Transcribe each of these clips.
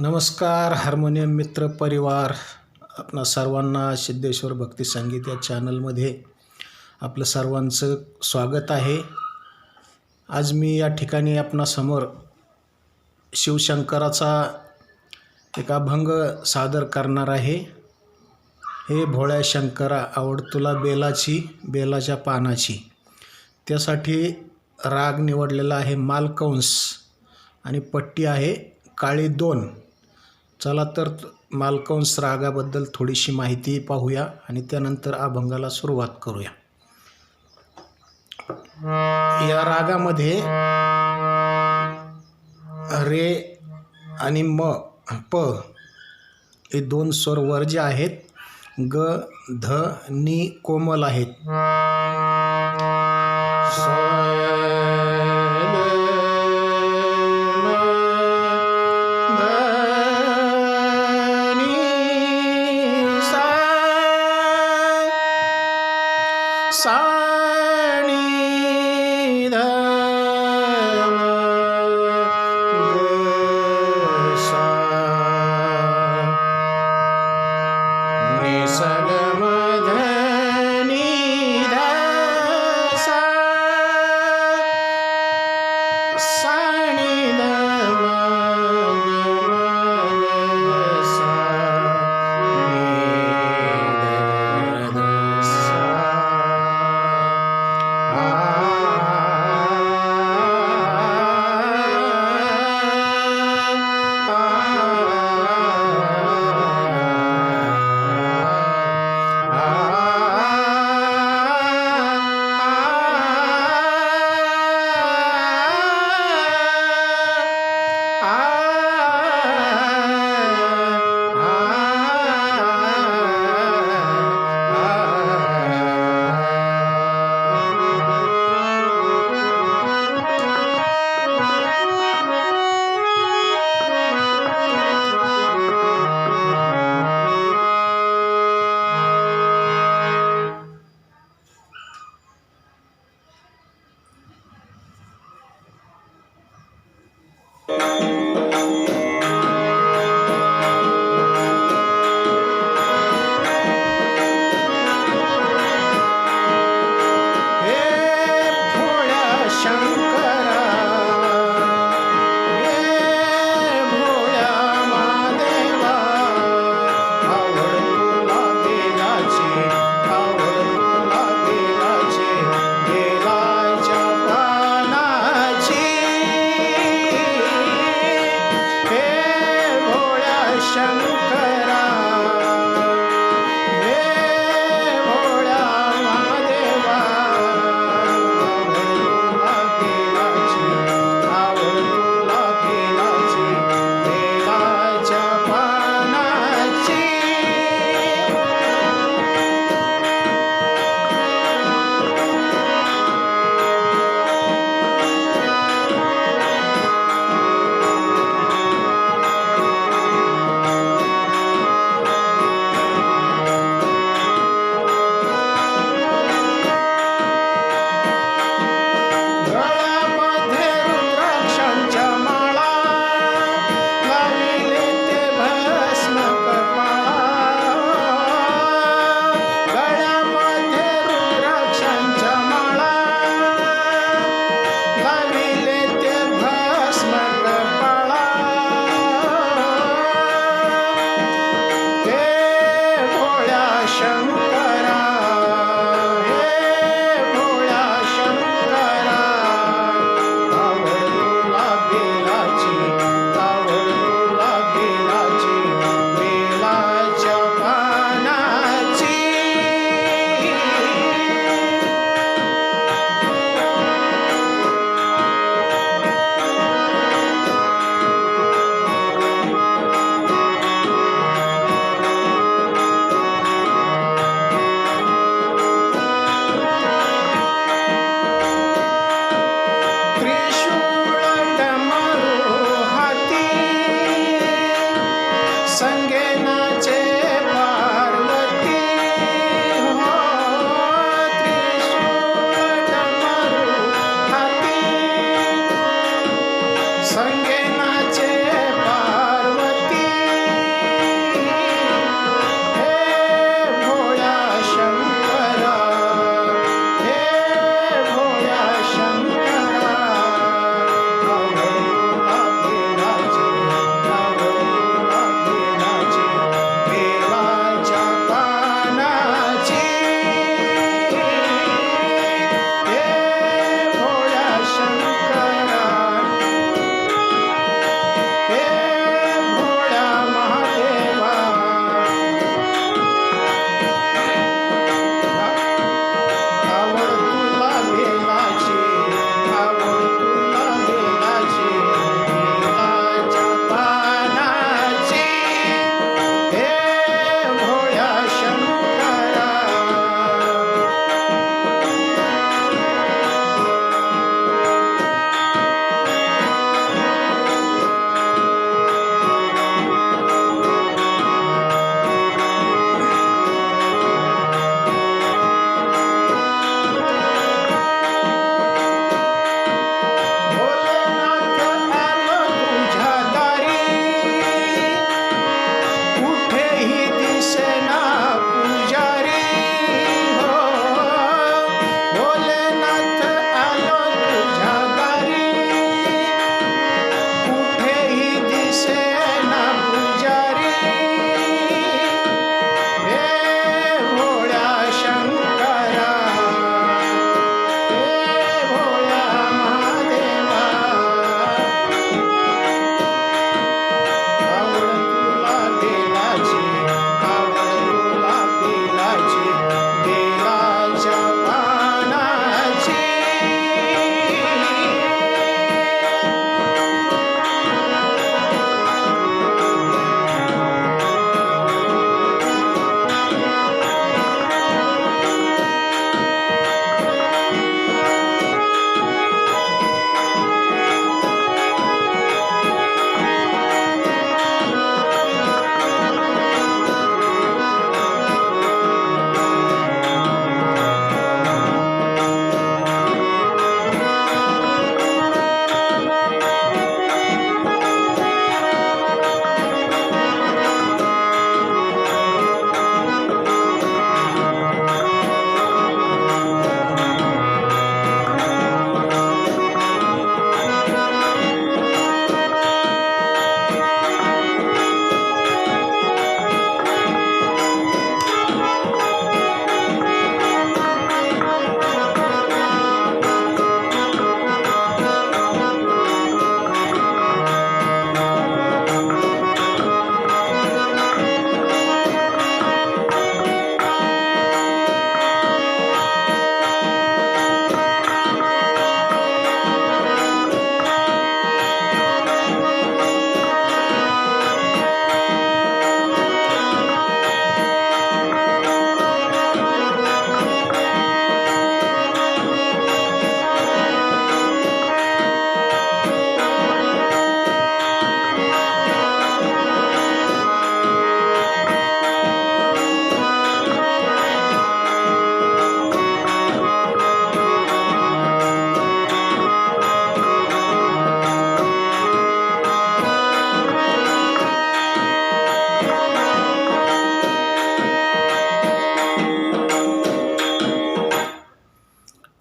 नमस्कार हार्मोनियम मित्र परिवार. आपणा सर्वांना सिद्धेश्वर भक्ती संगीत या चॅनलमध्ये आपलं सर्वांचं स्वागत आहे. आज मी या ठिकाणी आपणासमोर शिवशंकराचा एक अभंग सादर करणार आहे. हे भोळ्या शंकरा आवड तुला बेलाची बेलाच्या पानाची. त्यासाठी राग निवडलेला आहे मालकंस आणि पट्टी आहे काळी दोन. चला तर मालकंस रागाबद्दल थोडीशी माहिती पाहूया आणि त्यानंतर अभंगाला सुरुवात करूया. या रागामध्ये रे आणि म प हे दोन स्वर वर्ज्य आहेत ग ध नि कोमल आहेत. Sorry.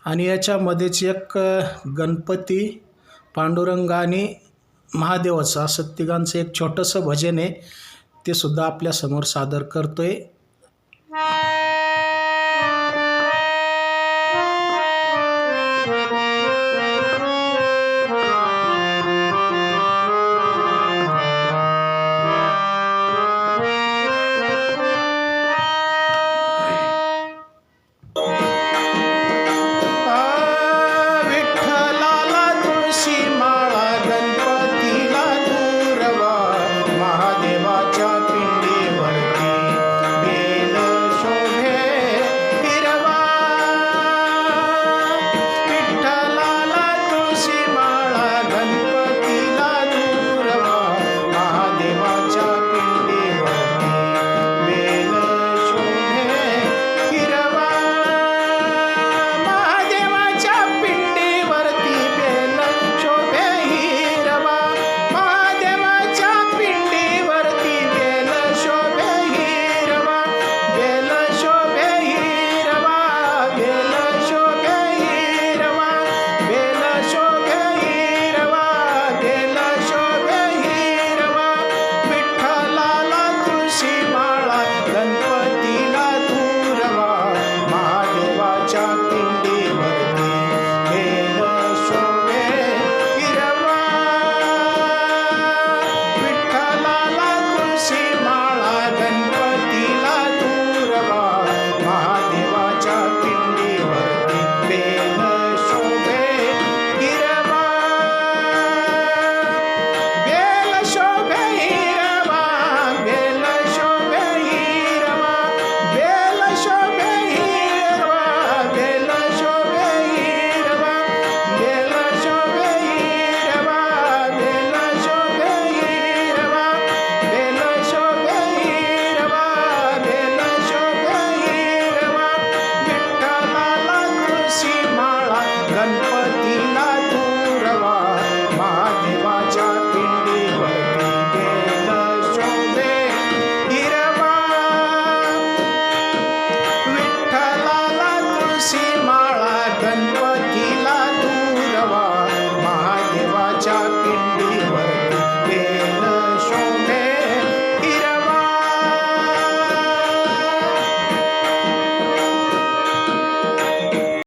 आणि याच्यामध्येच एक गणपती पांडुरंग आणि महादेवाचं असं तिघांचं एक छोटंसं भजन आहे. ते सुद्धा आपल्यासमोर सादर करतो आहे